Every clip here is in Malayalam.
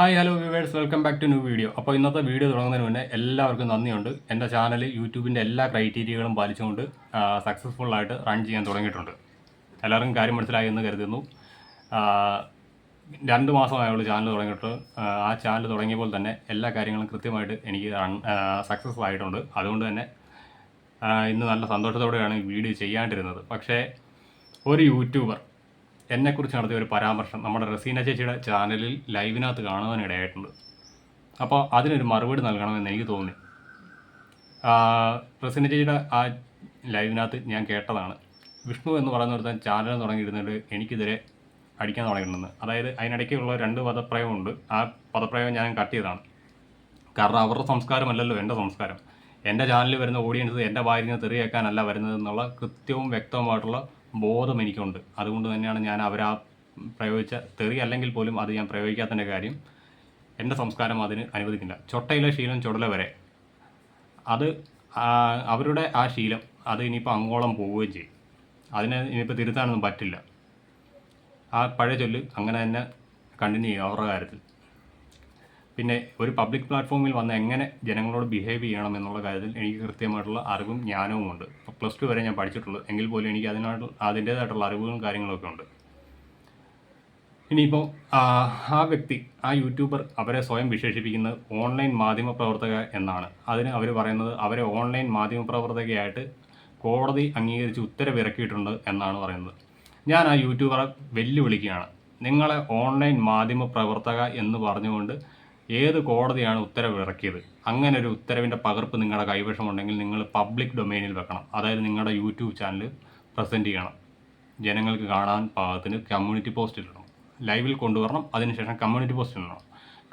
Hi hello viewers. Welcome back to new video. അപ്പോൾ ഇന്നത്തെ വീഡിയോ തുടങ്ങുന്നതിന് മുന്നേ എല്ലാവർക്കും നന്ദിയുണ്ട്. എന്റെ ചാനൽ യൂട്യൂബിന്റെ എല്ലാ ക്രൈറ്റീരിയകളും പാലിച്ചുകൊണ്ട് സക്സസ്ഫുൾ ആയിട്ട് റൺ ചെയ്യാൻ തുടങ്ങിയിട്ടുണ്ട്. എല്ലാവർക്കും കാര്യം മനസ്സിലായി എന്ന് കരുതുന്നു. രണ്ട് മാസമായുള്ള ചാനൽ തുടങ്ങിയിട്ട് ആ, ചാനൽ തുടങ്ങിയപ്പോൾ തന്നെ എല്ലാ കാര്യങ്ങളും കൃത്യമായിട്ട് എനിക്ക് സക്സസ്ഫുൾ ആയിട്ടുണ്ട്. അതുകൊണ്ട് തന്നെ ഇന്ന് നല്ല സന്തോഷത്തോടെയാണ് ഈ വീഡിയോ ചെയ്യാണ്ടിരുന്നത്. പക്ഷേ ഒരു യൂട്യൂബർ എന്നെക്കുറിച്ച് നടത്തിയ ഒരു പരാമർശം നമ്മുടെ റസീന ചേച്ചിയുടെ ചാനലിൽ ലൈവിനകത്ത് കാണുവാനിടയായിട്ടുണ്ട്. അപ്പോൾ അതിനൊരു മറുപടി നൽകണമെന്ന് എനിക്ക് തോന്നി. റസീന ചേച്ചിയുടെ ആ ലൈവിനകത്ത് ഞാൻ കേട്ടതാണ്. വിഷ്ണു എന്ന് പറയുന്ന ഒരുത്തൻ ചാനൽ തുടങ്ങിയിരുന്നിട്ട് എനിക്കെതിരെ അടിക്കാൻ തുടങ്ങിയിട്ടുണ്ടെന്ന് അതായത് അതിനിടയ്ക്കുള്ള രണ്ട് പദപ്രയോഗമുണ്ട്. ആ പദപ്രയോഗം ഞാൻ കട്ട് ചെയ്തതാണ് കാരണം അവരുടെ സംസ്കാരമല്ലല്ലോ എന്റെ സംസ്കാരം. എന്റെ ചാനലിൽ വരുന്ന ഓഡിയൻസ് എന്റെ വായിൽ നിന്ന് തെറി കേൾക്കാനല്ല വരുന്നത് എന്നുള്ള കൃത്യവും വ്യക്തവുമായിട്ടുള്ള ബോധം എനിക്കുണ്ട്. അതുകൊണ്ട് തന്നെയാണ് ഞാൻ അവരാ പ്രയോഗിച്ച തെറി അല്ലെങ്കിൽ പോലും അത് ഞാൻ പ്രയോഗിക്കാത്തതിന്റെ കാര്യം എന്റെ സംസ്കാരം അതിന് അനുവദിക്കില്ല. ചൊട്ടയിലെ ശീലം ചുടല വരെ. അത് അവരുടെ ആ ശീലം അത് ഇനിയിപ്പോൾ അങ്ങോളം പോവുകയും ചെയ്യും. അതിനെ ഇനിയിപ്പോൾ തിരുത്താനൊന്നും പറ്റില്ല. ആ പഴയ ചൊല്ല് അങ്ങനെ തന്നെ കണ്ടിന്യൂ ചെയ്യും അവരുടെ കാര്യത്തിൽ. പിന്നെ ഒരു പബ്ലിക് പ്ലാറ്റ്ഫോമിൽ വന്ന് എങ്ങനെ ജനങ്ങളോട് ബിഹേവ് ചെയ്യണം എന്നുള്ള കാര്യത്തിൽ എനിക്ക് കൃത്യമായിട്ടുള്ള അറിവും ജ്ഞാനവും ഉണ്ട്. പ്ലസ് ടു വരെ ഞാൻ പഠിച്ചിട്ടുള്ളൂ. എങ്കിൽ പോലും എനിക്ക് അതിനായിട്ട് അതിന്റേതായിട്ടുള്ള അറിവുകളും കാര്യങ്ങളൊക്കെ ഉണ്ട്. ഇനിയിപ്പോൾ ആ വ്യക്തി ആ യൂട്യൂബർ അവരെ സ്വയം വിശേഷിപ്പിക്കുന്നത് ഓൺലൈൻ മാധ്യമ പ്രവർത്തക എന്നാണ്. അതിന് അവർ പറയുന്നത് അവരെ ഓൺലൈൻ മാധ്യമ പ്രവർത്തകയായിട്ട് കോടതി അംഗീകരിച്ച് ഉത്തരവിറക്കിയിട്ടുണ്ട് എന്നാണ് പറയുന്നത്. ഞാൻ ആ യൂട്യൂബറെ വെല്ലുവിളിക്കുകയാണ്. നിങ്ങളെ ഓൺലൈൻ മാധ്യമ പ്രവർത്തക എന്ന് പറഞ്ഞുകൊണ്ട് ഏത് കോടതിയാണ് ഉത്തരവ് ഇറക്കിയത് അങ്ങനെ ഒരു ഉത്തരവിന്റെ പകർപ്പ് നിങ്ങളുടെ കൈവശമുണ്ടെങ്കിൽ നിങ്ങൾ പബ്ലിക് ഡൊമൈനിൽ വെക്കണം. അതായത് നിങ്ങളുടെ യൂട്യൂബ് ചാനൽ പ്രസന്റ് ചെയ്യണം. ജനങ്ങൾക്ക് കാണാൻ പാകത്തിന് കമ്മ്യൂണിറ്റി പോസ്റ്റ് ഇടണം. ലൈവിൽ കൊണ്ടുവരണം അതിനുശേഷം കമ്മ്യൂണിറ്റി പോസ്റ്റ് ഇടണം.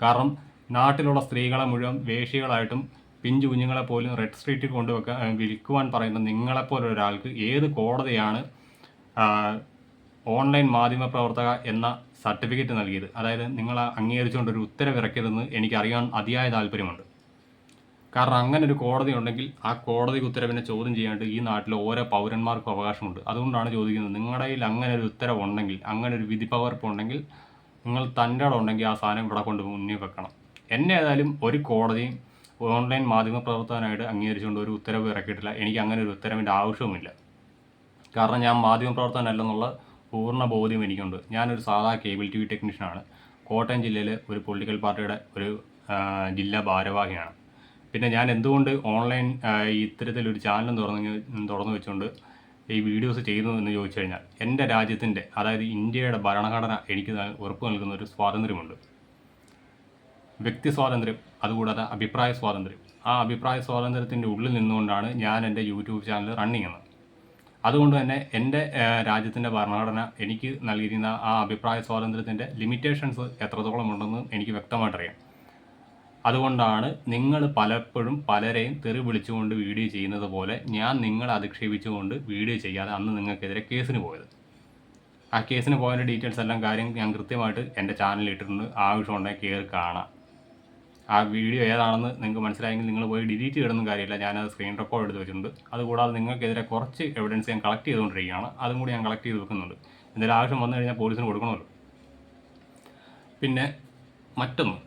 കാരണം നാട്ടിലുള്ള സ്ത്രീകളെ മുഴുവൻ വേഷികളായിട്ടും പിഞ്ചു കുഞ്ഞുങ്ങളെ പോലും റെഡ് സ്ട്രീറ്റിൽ കൊണ്ടുവെക്കാൻ വിൽക്കുവാൻ പറയുന്ന നിങ്ങളെപ്പോലെ ഒരാൾക്ക് ഏത് കോടതിയാണ് ഓൺലൈൻ മാധ്യമ പ്രവർത്തക എന്ന സർട്ടിഫിക്കറ്റ് നൽകിയത്. അതായത് നിങ്ങൾ അംഗീകരിച്ചുകൊണ്ട് ഒരു എനിക്ക് എനിക്കറിയാൻ അതിയായ താല്പര്യമുണ്ട്. കാരണം അങ്ങനെ ഒരു കോടതി ഉണ്ടെങ്കിൽ ആ കോടതി ഉത്തരവിനെ ചോദ്യം ചെയ്യാണ്ട് ഈ നാട്ടിലെ ഓരോ പൗരന്മാർക്കും അവകാശമുണ്ട്. അതുകൊണ്ടാണ് ചോദിക്കുന്നത് നിങ്ങളുടെ കയ്യിൽ അങ്ങനെ ഒരു ഉത്തരവുണ്ടെങ്കിൽ അങ്ങനെ ഒരു വിധി പകർപ്പ് ഉണ്ടെങ്കിൽ നിങ്ങൾ തന്റെ ഉണ്ടെങ്കിൽ ആ സാധനം ഇവിടെ കൊണ്ട് മുന്നിൽ വെക്കണം. എന്നെ ഏതായാലും ഒരു കോടതിയും ഓൺലൈൻ മാധ്യമ പ്രവർത്തകനായിട്ട് അംഗീകരിച്ചുകൊണ്ട് ഒരു ഉത്തരവ് ഇറക്കിയിട്ടില്ല. എനിക്ക് അങ്ങനെ ഒരു ഉത്തരവിന്റെ ആവശ്യവുമില്ല. കാരണം ഞാൻ മാധ്യമ പ്രവർത്തകനല്ലെന്നുള്ള പൂർണ ബോധ്യം എനിക്കുണ്ട്. ഞാനൊരു സാധാ കേബിൾ ടി വി ടെക്നീഷ്യനാണ്. കോട്ടയം ജില്ലയിലെ ഒരു പൊളിറ്റിക്കൽ പാർട്ടിയുടെ ഒരു ജില്ലാ ഭാരവാഹിയാണ്. പിന്നെ ഞാൻ എന്തുകൊണ്ട് ഓൺലൈൻ ഇത്തരത്തിലൊരു ചാനൽ തുറന്ന് തുറന്നു വെച്ചുകൊണ്ട് ഈ വീഡിയോസ് ചെയ്യുന്നു എന്ന് ചോദിച്ചു കഴിഞ്ഞാൽ എന്റെ രാജ്യത്തിന്റെ അതായത് ഇന്ത്യയുടെ ഭരണഘടന എനിക്ക് ഉറപ്പ് നൽകുന്ന ഒരു സ്വാതന്ത്ര്യമുണ്ട്. വ്യക്തി സ്വാതന്ത്ര്യം അതുകൂടാതെ അഭിപ്രായ സ്വാതന്ത്ര്യം. ആ അഭിപ്രായ സ്വാതന്ത്ര്യത്തിന്റെ ഉള്ളിൽ നിന്നുകൊണ്ടാണ് ഞാൻ എന്റെ യൂട്യൂബ് ചാനൽ റൺ ചെയ്യുന്നത് അതുകൊണ്ട് തന്നെ എന്റെ രാജ്യത്തിന്റെ ഭരണഘടന എനിക്ക് നൽകിയിരുന്ന ആ അഭിപ്രായ സ്വാതന്ത്ര്യത്തിന്റെ ലിമിറ്റേഷൻസ് എത്രത്തോളം ഉണ്ടെന്ന് എനിക്ക് വ്യക്തമായിട്ടറിയാം. അതുകൊണ്ടാണ് നിങ്ങൾ പലപ്പോഴും പലരെയും തെറി വിളിച്ചുകൊണ്ട് വീഡിയോ ചെയ്യുന്നത് പോലെ ഞാൻ നിങ്ങളെ അധിക്ഷേപിച്ചുകൊണ്ട് വീഡിയോ ചെയ്യാതെ അന്ന് നിങ്ങൾക്കെതിരെ കേസിന് പോയത്. ആ കേസിന് പോയതിന്റെ ഡീറ്റെയിൽസ് എല്ലാം കാര്യം ഞാൻ കൃത്യമായിട്ട് എന്റെ ചാനലിൽ ഇട്ടിട്ടുണ്ട്. ആവശ്യമുണ്ടെങ്കിൽ കയറി കാണാം. ആ വീഡിയോ ഏതാണെന്ന് നിങ്ങൾക്ക് മനസ്സിലായെങ്കിൽ നിങ്ങൾ പോയി ഡിലീറ്റ് ചെയ്യണമെന്നും കാര്യമില്ല. ഞാനത് സ്ക്രീൻ റെക്കോർഡ് എടുത്ത് വെച്ചിട്ടുണ്ട്. അതുകൂടാതെ നിങ്ങൾക്കെതിരെ കുറച്ച് എവിഡൻസ് ഞാൻ കളക്ട് ചെയ്തുകൊണ്ടിരിക്കുകയാണ്. അതും കൂടി ഞാൻ കളക്ട് ചെയ്ത് വെക്കുന്നുണ്ട്. എന്തെങ്കിലും ആവശ്യം വന്നു കഴിഞ്ഞാൽ പോലീസിന് കൊടുക്കണമല്ലോ. പിന്നെ മറ്റൊന്ന്.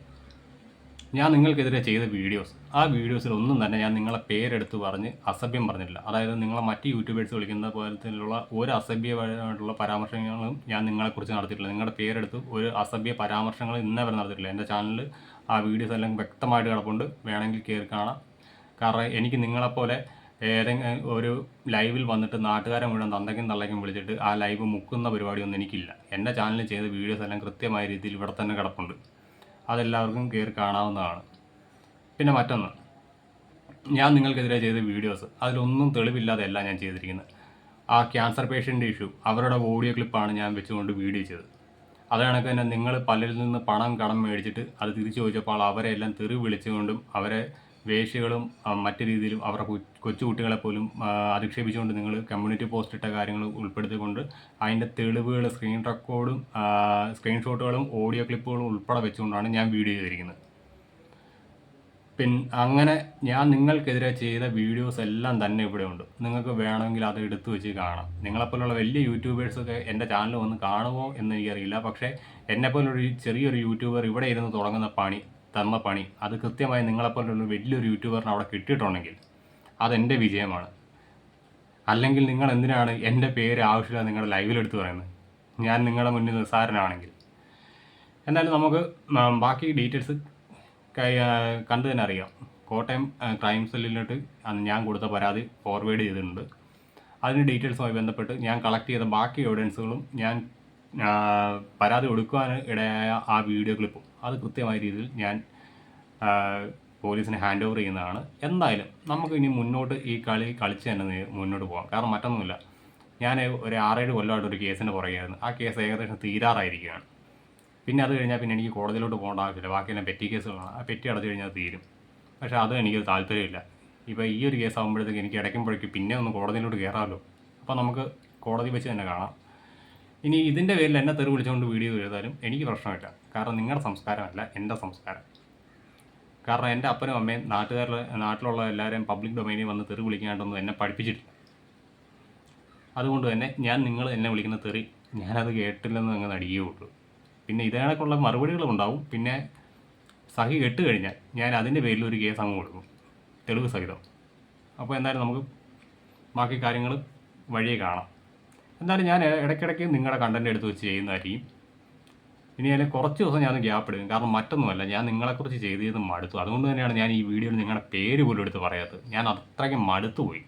ഞാൻ നിങ്ങൾക്കെതിരെ ചെയ്ത വീഡിയോസ്. ആ വീഡിയോസിൽ ഒന്നും തന്നെ ഞാൻ നിങ്ങളെ പേരെടുത്ത് പറഞ്ഞ് അസഭ്യം പറഞ്ഞിട്ടില്ല. അതായത് നിങ്ങളെ മറ്റ് യൂട്യൂബേഴ്സ് വിളിക്കുന്ന പോലത്തിലുള്ള ഒരു അസഭ്യമായിട്ടുള്ള പരാമർശങ്ങളും ഞാൻ നിങ്ങളെക്കുറിച്ച് നടത്തിയിട്ടില്ല. നിങ്ങളുടെ പേരെടുത്ത് ഒരു അസഭ്യ പരാമർശങ്ങൾ ഇന്നേ വരെ നടത്തിയിട്ടില്ല. എന്റെ ചാനലിൽ ആ വീഡിയോസ് എല്ലാം വ്യക്തമായിട്ട് കിടപ്പുണ്ട്. വേണമെങ്കിൽ കയറി കാണാം. കാരണം എനിക്ക് നിങ്ങളെപ്പോലെ ഏതെങ്കിലും ഒരു ലൈവിൽ വന്നിട്ട് നാട്ടുകാരെ മുഴുവൻ തന്തയ്ക്കും തള്ളയ്ക്കും വിളിച്ചിട്ട് ആ ലൈവ് മുക്കുന്ന പരിപാടിയൊന്നും എനിക്കില്ല. എന്റെ ചാനലിൽ ചെയ്ത വീഡിയോസ് എല്ലാം കൃത്യമായ രീതിയിൽ ഇവിടെ തന്നെ കിടപ്പുണ്ട്. അതെല്ലാവർക്കും കയറി കാണാവുന്നതാണ്. പിന്നെ മറ്റൊന്ന്. ഞാൻ നിങ്ങൾക്കെതിരെ ചെയ്ത വീഡിയോസ് അതിലൊന്നും തെളിവില്ലാതെയല്ല ഞാൻ ചെയ്തിരിക്കുന്നത്. ആ ക്യാൻസർ പേഷ്യന്റ് ഇഷ്യൂ അവരുടെ ഓഡിയോ ക്ലിപ്പാണ് ഞാൻ വെച്ചുകൊണ്ട് വീഡിയോ ചെയ്തത്. അത് കണക്ക് തന്നെ നിങ്ങൾ പലരിൽ നിന്ന് പണം കടം മേടിച്ചിട്ട് അത് തിരിച്ചു ചോദിച്ചപ്പോൾ അവരെ എല്ലാം തെറി വിളിച്ചുകൊണ്ടും അവരെ വേശ്യകളും മറ്റു രീതിയിലും അവരുടെ കൊച്ചുകുട്ടികളെ പോലും അധിക്ഷേപിച്ചുകൊണ്ട് നിങ്ങൾ കമ്മ്യൂണിറ്റി പോസ്റ്റ് ഇട്ട കാര്യങ്ങൾ ഉൾപ്പെടുത്തിക്കൊണ്ട് അതിന്റെ തെളിവുകൾ സ്ക്രീൻ റെക്കോർഡും സ്ക്രീൻഷോട്ടുകളും ഓഡിയോ ക്ലിപ്പുകളും ഉൾപ്പെടെ വെച്ചുകൊണ്ടാണ് ഞാൻ വീഡിയോ ചെയ്തിരിക്കുന്നത്. പിന്നെ അങ്ങനെ ഞാൻ നിങ്ങൾക്കെതിരെ ചെയ്ത വീഡിയോസ് എല്ലാം തന്നെ ഇവിടെ ഉണ്ട്. നിങ്ങൾക്ക് വേണമെങ്കിൽ അത് എടുത്തു വെച്ച് കാണാം. നിങ്ങളെപ്പോലുള്ള വലിയ യൂട്യൂബേഴ്സൊക്കെ എന്റെ ചാനൽ വന്ന് കാണുമോ എന്ന് എനിക്കറിയില്ല. പക്ഷേ എന്നെപ്പോലൊരു ചെറിയൊരു യൂട്യൂബർ ഇവിടെ ഇരുന്ന് തുടങ്ങുന്ന പണി തന്ന പണി. അത് കൃത്യമായി നിങ്ങളെപ്പോലുള്ള വലിയൊരു യൂട്യൂബറിന് അവിടെ കിട്ടിയിട്ടുണ്ടെങ്കിൽ അതെന്റെ വിജയമാണ്. അല്ലെങ്കിൽ നിങ്ങൾ എന്തിനാണ് എന്റെ പേര് ആവശ്യമില്ല നിങ്ങളുടെ ലൈവിലെടുത്ത് പറയുന്നത്? ഞാൻ നിങ്ങളുടെ മുന്നിൽ നിസ്സാരനാണെങ്കിൽ. എന്നാലും നമുക്ക് ബാക്കി ഡീറ്റെയിൽസ് കൈ കണ്ടു തന്നെ അറിയാം. കോട്ടയം ക്രൈം സെല്ലിലോട്ട് അന്ന് ഞാൻ കൊടുത്ത പരാതി ഫോർവേഡ് ചെയ്തിട്ടുണ്ട്. അതിന് ഡീറ്റെയിൽസുമായി ബന്ധപ്പെട്ട് ഞാൻ കളക്ട് ചെയ്ത ബാക്കി എവിഡൻസുകളും ഞാൻ പരാതി കൊടുക്കുവാൻ ഇടയായ ആ വീഡിയോ ക്ലിപ്പും അത് കൃത്യമായ രീതിയിൽ ഞാൻ പോലീസിന് ഹാൻഡ് ഓവർ ചെയ്യുന്നതാണ്. എന്തായാലും നമുക്ക് ഇനി മുന്നോട്ട് ഈ കളി കളിച്ച് തന്നെ മുന്നോട്ട് പോകാം. കാരണം മറ്റൊന്നുമില്ല. ഞാൻ ഒരു ആറേഴ് കൊല്ലമായിട്ട് ഒരു കേസിന് പുറകെയായിരുന്നു. ആ കേസ് ഏകദേശം തീരാറായിരിക്കുകയാണ്. പിന്നെ അത് കഴിഞ്ഞാൽ പിന്നെ എനിക്ക് കോടതിയിലോട്ട് പോകേണ്ട ആവശ്യമില്ല. ബാക്കിയെല്ലാം പെറ്റി കേസുകളാണ്. ആ പെറ്റി അടച്ചു കഴിഞ്ഞാൽ തീരും. പക്ഷേ അത് എനിക്ക് താല്പര്യമില്ല. ഇപ്പോൾ ഈ ഒരു കേസ് ആകുമ്പോഴത്തേക്ക് എനിക്ക് ഇടയ്ക്കുമ്പോഴേക്ക് പിന്നെ ഒന്ന് കോടതിയിലോട്ട് കയറാമല്ലോ അപ്പോൾ നമുക്ക് കോടതി വെച്ച് തന്നെ കാണാം. ഇനി ഇതിന്റെ പേരിൽ എന്നെ തെറി വിളിച്ചുകൊണ്ട് വീഡിയോ ചെയ്താലും എനിക്ക് പ്രശ്നമില്ല. കാരണം നിങ്ങളുടെ സംസ്കാരമല്ല എന്റെ സംസ്കാരം. കാരണം എന്റെ അപ്പനും അമ്മയും നാട്ടുകാരിൽ നാട്ടിലുള്ള എല്ലാവരെയും പബ്ലിക് ഡൊമൈനിൽ വന്ന് തെറി വിളിക്കാണ്ടൊന്നും എന്നെ പഠിപ്പിച്ചിട്ടില്ല. അതുകൊണ്ട് തന്നെ ഞാൻ നിങ്ങൾ എന്നെ വിളിക്കുന്ന തെറി ഞാനത് കേട്ടില്ലെന്ന് അങ്ങ് നടിയുള്ളൂ പിന്നെ ഇതേണക്കുള്ള മറുപടികളും ഉണ്ടാവും. പിന്നെ സഹി കെട്ട് കഴിഞ്ഞാൽ ഞാൻ അതിന്റെ പേരിൽ ഒരു കേസ് അങ്ങ് കൊടുക്കും. തെളിവ് സഹിതം. അപ്പോൾ എന്തായാലും നമുക്ക് ബാക്കി കാര്യങ്ങൾ വഴിയെ കാണാം. എന്തായാലും ഞാൻ ഇടയ്ക്കിടയ്ക്ക് നിങ്ങളുടെ കണ്ടന്റ് എടുത്ത് വെച്ച് ചെയ്യുന്നതായിരിക്കും. ഇനി അതിൽ കുറച്ച് ദിവസം ഞാൻ ഗ്യാപ്പ് എടുക്കും കാരണം മറ്റൊന്നുമല്ല ഞാൻ നിങ്ങളെക്കുറിച്ച് ചെയ്ത് ചെയ്ത് മടുത്തു. അതുകൊണ്ട് തന്നെയാണ് ഞാൻ ഈ വീഡിയോയിൽ നിങ്ങളുടെ പേര് പോലും എടുത്ത് പറയാത്തത്. ഞാൻ അത്രയ്ക്ക് മടുത്തു പോയി